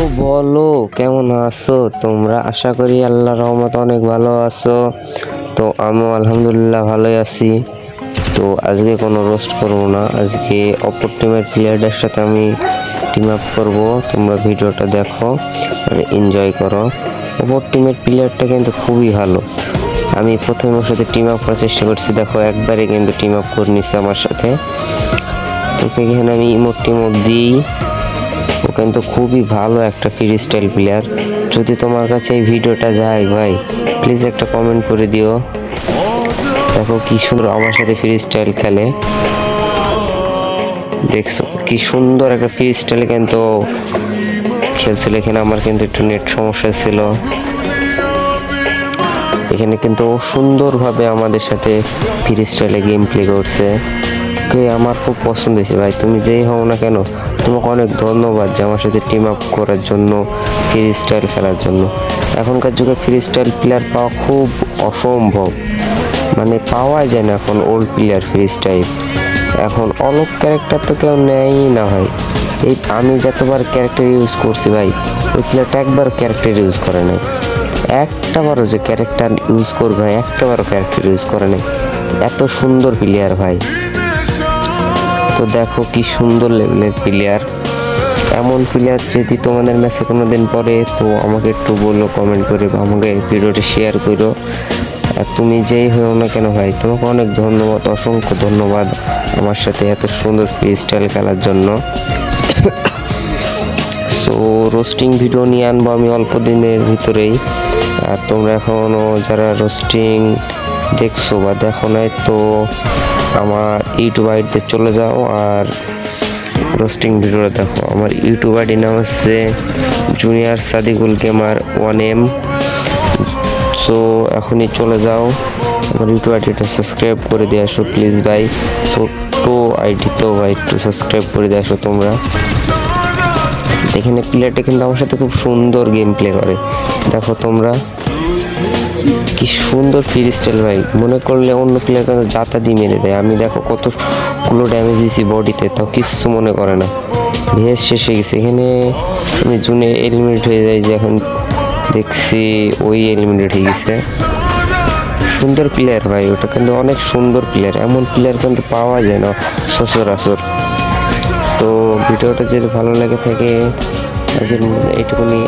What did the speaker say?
তো বলো, কেমন আছো? তোমরা? আশা করি আল্লাহ রহমত অনেক ভালো আছো। তো আমিও আলহামদুলিল্লাহ ভালোই আছি। তো আজকে কোনো রোস্ট করব না। আজকে অপর টিমের প্লেয়ারদের সাথে আমি টিম আপ করব। তোমরা ভিডিওটা দেখো আর এনজয় করো। অপর টিমের প্লেয়ারটা কিন্তু খুবই ভালো। আমি প্রথমে ওর সাথে টিম আপ করার চেষ্টা করছি। দেখো, একবারে কিন্তু টিম আপ করে নিচ্ছে আমার সাথে। তোকে এখানে আমি ইমোট টিমোট দিই। ও কিন্তু খুবই ভালো একটা ফ্রি স্টাইল প্লেয়ার যদি তোমার কাছে এই ভিডিওটা যায় ভাই প্লিজ একটা কমেন্ট করে দিও। দেখো কি সুন্দর আমার সাথে ফ্রি স্টাইল খেলে। দেখছ কি সুন্দর একটা ফ্রি স্টাইল কিন্তু খেলছিল। এখানে আমার কিন্তু একটু নেট সমস্যা ছিল। এখানে কিন্তু সুন্দরভাবে আমাদের সাথে ফ্রি স্টাইলে গেম প্লে করছে আমার খুব পছন্দ হয়েছে ভাই, তুমি যেই হও না কেন তোমাকে অনেক ধন্যবাদ যে আমার সাথে টিম আপ করার জন্য ফ্রি স্টাইল খেলার জন্য। এখনকার যুগে ফ্রি স্টাইল প্লেয়ার পাওয়া খুব অসম্ভব। মানে পাওয়া যায় না এখন ওল্ড প্লেয়ার ফ্রি স্টাইল এখন অলোক ক্যারেক্টার তো কেউ নেয়ই না ভাই। এই আমি যতবার ক্যারেক্টার ইউজ করছি ভাই, ওই প্লেয়ারটা একবার ক্যারেক্টার ইউজ করে নাই। একটা বারও যে ক্যারেক্টার ইউজ করবে একটা বারও ক্যারেক্টার ইউজ করে নাই। এত সুন্দর প্লেয়ার ভাই। তো দেখো কি সুন্দর লেভেলের প্লেয়ার এমন প্লেয়ার যদি তোমাদের ম্যাচে কোনো দিন পরে তো আমাকে একটু বলো কমেন্ট করে বা আমাকে ভিডিওটি শেয়ার করো। আর তুমি যেই হও না কেন ভাই, তোমাকে অনেক ধন্যবাদ, অসংখ্য ধন্যবাদ আমার সাথে এত সুন্দর ফ্রি স্টাইল খেলার জন্য। সো রোস্টিং ভিডিও নিয়ে আনব আমি অল্প দিনের ভিতরেই। আর তোমরা এখনও যারা রোস্টিং দেখছ বা দেখো নাই, তো আমার ইউটিউব আইডিতে চলে যাও আর রোস্টিং ভিডিওটা দেখো। আমার ইউটিউব আইডি নাম হচ্ছে junior Sadikul gamer one M so এখনই চলে যাও। আমার ইউটিউব আইডিটা সাবস্ক্রাইব করে দিয়ে আসো প্লিজ ভাই। ছোট্ট আইডিতেও ভাই, একটু সাবস্ক্রাইব করে দিয়ে আসো তোমরা। এখানে প্লেয়ারটা কিন্তু আমার সাথে খুব সুন্দর গেম প্লে করে। দেখো তোমরা। কি সুন্দর ফ্রি স্টাইল ভাই। মনে করলে অন্য প্লেয়ার কিন্তু জাতা দিয়ে মেরে দেয়। আমি দেখো কত কতগুলো ড্যামেজ দিয়েছি বডিতে তাও কিচ্ছু মনে করে না। ভেস শেষ হয়ে গেছে। এখানে আমি জুনে এলিমিনেট হয়ে যাই যে এখন দেখছি ওই এলিমিনেট হয়ে গেছে। সুন্দর প্লেয়ার ভাই, ওটা কিন্তু অনেক সুন্দর প্লেয়ার এমন প্লেয়ার কিন্তু পাওয়া যায় না সচরাচর সো ভিডিওটা যদি ভালো লাগে থাকে, আজকের এইটুকুনি।